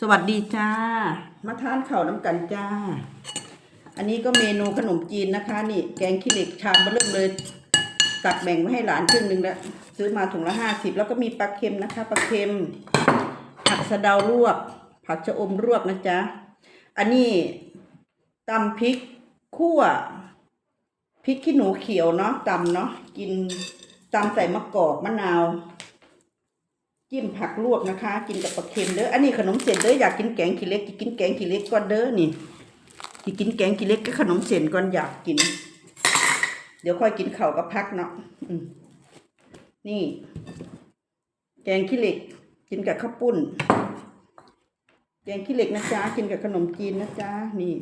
สวัสดีจ้า มาทานข้าวน้ำกันจ้า อันนี้ก็เมนูขนมจีนนะคะ นี่แกงขี้เหล็กชามมาเริ่มเลย ตักแบ่งไว้ให้หลานครึ่งหนึ่งแล้ว ซื้อมาถุงละห้าสิบแล้วก็มีปลาเค็มนะคะปลาเค็ม ผักสะเดาลวก ผักชะอมลวกนะจ๊ะ อันนี้ตำพริกคั่วพริกขี้หนูเขียวเนาะตำเนาะกินตำใส่มะกอกมะนาว จิ้มผักลวกนะคะ กินกับปลาเค็มเด้ออันนี้ขนมเส้นเด้ออยากกินแกงขี้เหล็กจะกินแกงขี้เหล็กก่อนเด้อนี่จะกินแกงขี้เหล็กกับขนมเส้นก่อนอยากกิน เดี๋ยวค่อยกินข้าวกับพักเนาะนี่ แกงขี้เหล็ก กินกับข้าวปุ้น แกงขี้เหล็กนะจ๊ะกินกับขนมจีนนะจ๊ะนี่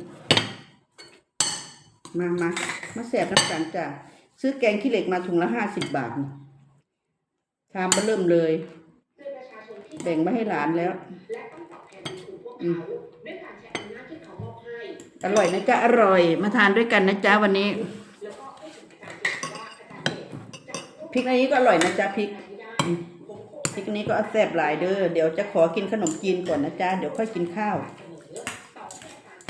มามามาแสบน้ำกันจ้ะซื้อแกงขี้เหล็กมาถุงละห้าสิบบาทนี่ชามมาเริ่มเลย แบ่งมาให้หลานแล้วอืมอร่อยนะจ๊ะ อร่อย มาทานด้วยกันนะจ๊ะวันนี้ พริกอันนี้ก็อร่อยนะจ๊ะพริกอืมพริกอันนี้ก็แซ่บหลายเด้อ เดี๋ยวจะขอกินขนมจีนก่อนนะจ๊ะ เดี๋ยวค่อยกินข้าว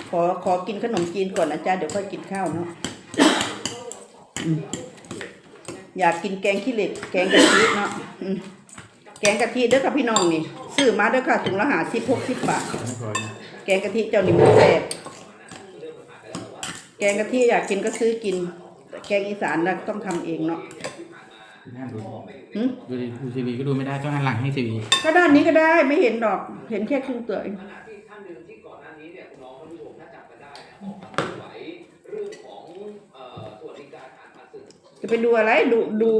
ขอขอกินขนมจีนก่อนนะจ๊ะ เดี๋ยวค่อยกินข้าวเนาะอืมอยากกินแกงขี้เหล็ก แกงกะทิเนาะอืม แกงกะทิเด้อค่ะพี่น้องนี่ซื้อมาเด้อค่ะถุงละหาสิบหกสิบบาทไม่พอนะแกงกะทิเจ้านี่มันแซ่บแกงกะทิอยากกินก็ซื้อกินแต่แกงอีสานนะต้องทำเองเนาะน่าดูหึดูดิดูทีวีก็ดูไม่ได้ต้องหันหลังให้ทีวีก็ด้านนี้ก็ได้ไม่เห็นดอก เห็นแค่ครึ่งตัวเองขณะที่ท่านหนึ่งที่ก่อนหน้านี้เนี่ยคุณน้องคนที่ผมถ้าจำกันได้นะออกมาเคลื่อนไหวเรื่องของเอ่อสวัสดิการผ่านผ่านสื่อจะไปดูอะไรดูดู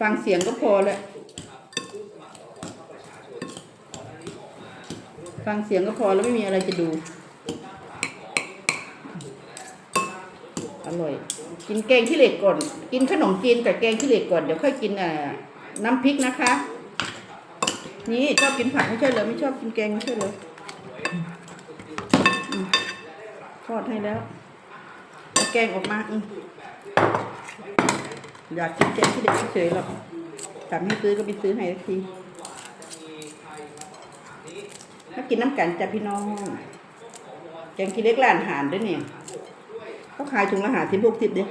ฟังเสียงก็พอแล้ว ฟังเสียงก็พอแล้วไม่มีอะไรจะดู อร่อย กินแกงขี้เหล็กก่อน กินขนมจีนกับแกงขี้เหล็กก่อนเดี๋ยวค่อยกินอ่าน้ำพริกนะคะ นี่ชอบกินผักไม่ใช่เหรอไม่ชอบกินแกงไม่ใช่เหรอทอดให้แล้วแกงออกมาออยากกินแกงขี้เหล็กเฉยๆหรอกสั่งให้ซื้อก็ไปซื้อให้สักที ถ้ากินน้ำกันจ้ะพี่น้อง แกงขี้เหล็กร้านอาหารด้วยเนี่ยเขาขายถุงละหาสิบหกสิบเด้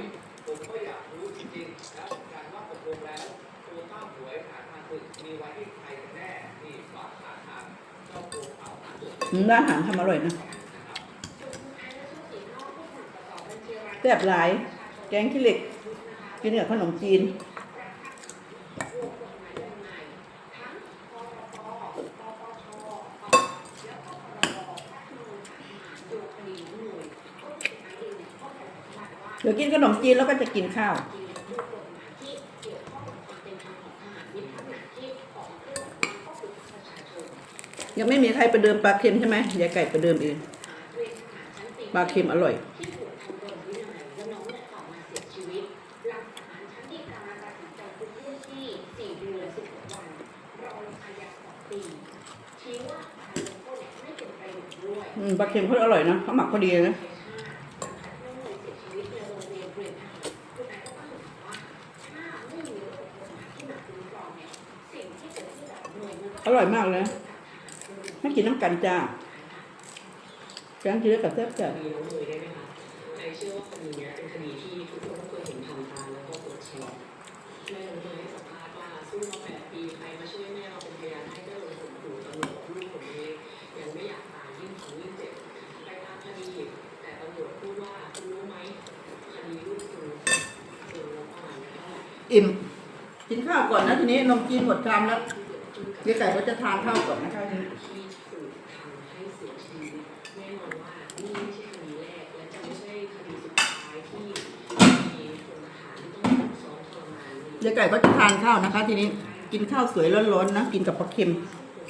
อืมร้านอาหารทำอร่อยนะแซ่บหลาย แกงขี้เหล็ก กินกับขนมจีน เดี๋ยวกินขนมจีนแล้วก็จะกินข้าวยังไม่มีใครประเดิมปลาเค็มใช่ไหมยายไก่ประเดิมเองปลาเค็มอร่อยปลาเค็มเขาอร่อยนะเขาหมักพอดีนะ ร่อยมากเลยไม่กินน้ำกันจ้าแกงกินแล้วกับแซ่บจ้ะคดีน้องเมย์ได้ไหมคะไอเชื่อว่าคดีเนี้ยเป็นคดีที่ทุกคนต้องเคยเห็นทำทานแล้วก็ปวดแชร์แม่น้องเมย์ให้สัมภาษณ์ว่าสู้มาแปดปีใครมาช่วยแม่เราเป็นพยานให้ก็โดนข่มขู่ตำรวจลูกผมเองยังไม่อยากตายยิ่งทำยิ่งเจ็บไปตามคดีแต่ตำรวจพูดว่าคุณรู้ไหมคดีลูกคุณโดนรับประหารเท่าไหร่อิ่มกินข้าวก่อนนะทีนี้นมจีนหมดชามแล้ว ยายไก่ก็จะทานข้าวก่อนนะคะที่ถูกทำให้เสียชีวิตแน่นอนว่านี่ไม่ใช่คดีแรกและจะไม่ใช่คดีสุดท้ายที่มีคนทหารต้องถูกซ้อมทรมานเจ๊ไก่ก็จะทานข้าวนะคะ ทีนี้กินข้าวสวยร้อนๆนะกินกับปลาเค็ม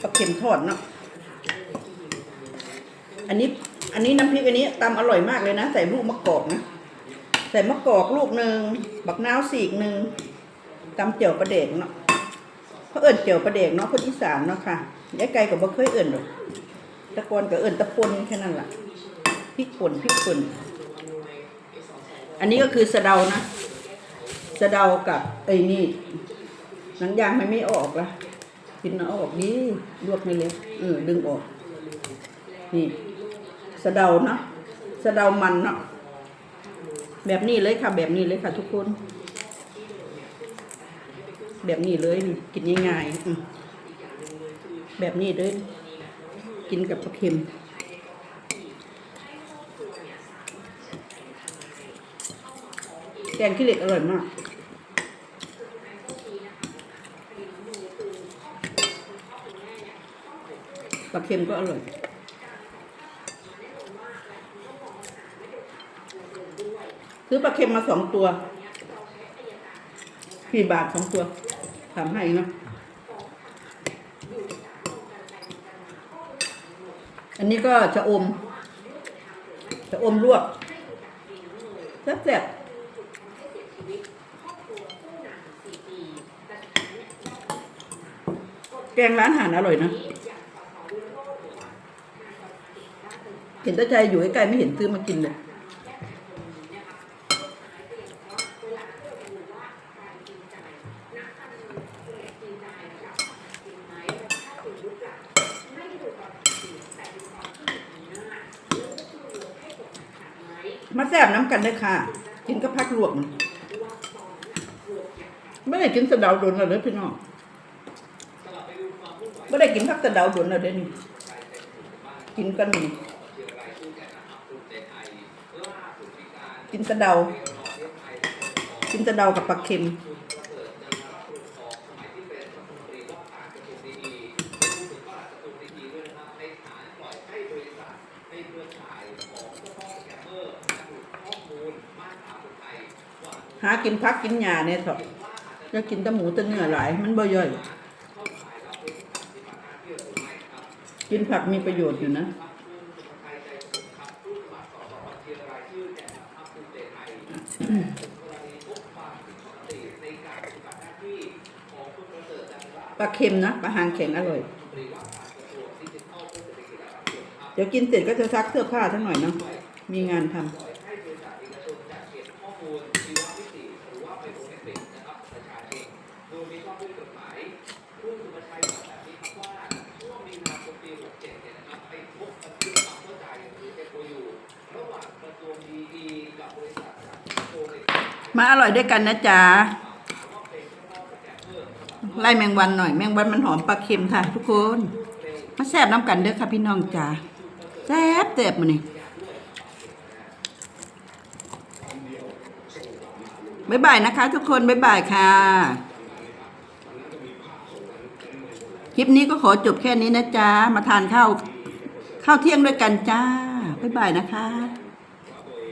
ปลาเค็มทอดเนาะอันนี้อันนี้น้ำพริกอันนี้ตำอร่อยมากเลยนะ ใส่ลูกมะกอกนะใส่มะกอกลูกหนึ่งบักนาวสีกหนึ่งตำเจียวปลาเด็กเนาะ เขาเอิ่นเจียวปลาเด็กเนาะคนอีสานเนาะค่ะยายไก่ก็บ่เคยเอิ่นหรอกตะกอนก็เอิ่นตะปนแค่นั้นแหละพริกป่นพริกป่นอันนี้ก็คือสะเดานะสะเดากับไอ้นี่หนังยางมันไม่ออกละกินเอาออกดีลวกไม่เล็กเออดึงออก นี่สะเดาเนาะสะเดามันเนาะแบบนี้เลยค่ะ แบบนี้เลยค่ะทุกคน แบบนี้เลยนี่กินง่ายๆอืมแบบนี้เลยกินกับปลาเค็มแกงขี้เหล็กอร่อยมากปลาเค็มก็อร่อยซื้อปลาเค็มมาสองตัวกี่บาทสองตัว ทำให้เนาะ อันนี้ก็จะอม จะอมลวกแซ่บๆแกงร้านอาหารอร่อยนะ เห็นตาใจอยู่ใกล้ๆไม่เห็นซื้อมากินเลย มาแซ่บน้ำกันเลยค่ะ กินก็พักลวกไม่ได้กินสะเดาโดนเลยพี่น้องไม่ได้กินพักสะเดาโดนเลยนี่กินกันนี่กินสะเดา กินสะเดากับปลาเค็ม หากินพักกินหญ้าเนี่ยเถอะจะกินแต่หมูแต่เนื้อหลาย มันบ่ย่อย กินผักมีประโยชน์อยู่นะปลาเค็มนะปลาหางแข็งอร่อย เดี๋ยวกินเสร็จก็จะซักเสื้อผ้าทั้งหน่อยเนาะมีงานทำ มาอร่อยด้วยกันนะจ๊ะไล่แมงวันหน่อย แมงวันมันหอมปลาเค็มค่ะ ทุกคน มาแซ่บน้ำกันเด้อค่ะพี่น้องจ๋าแซ่บแซ่บมานี่บ๊ายบายนะคะ ทุกคนบ๊ายบายค่ะ คลิปนี้ก็ขอจบแค่นี้นะจ๊ะ มาทานข้าวข้าวเที่ยงด้วยกันจ้าบ๊ายบายนะคะ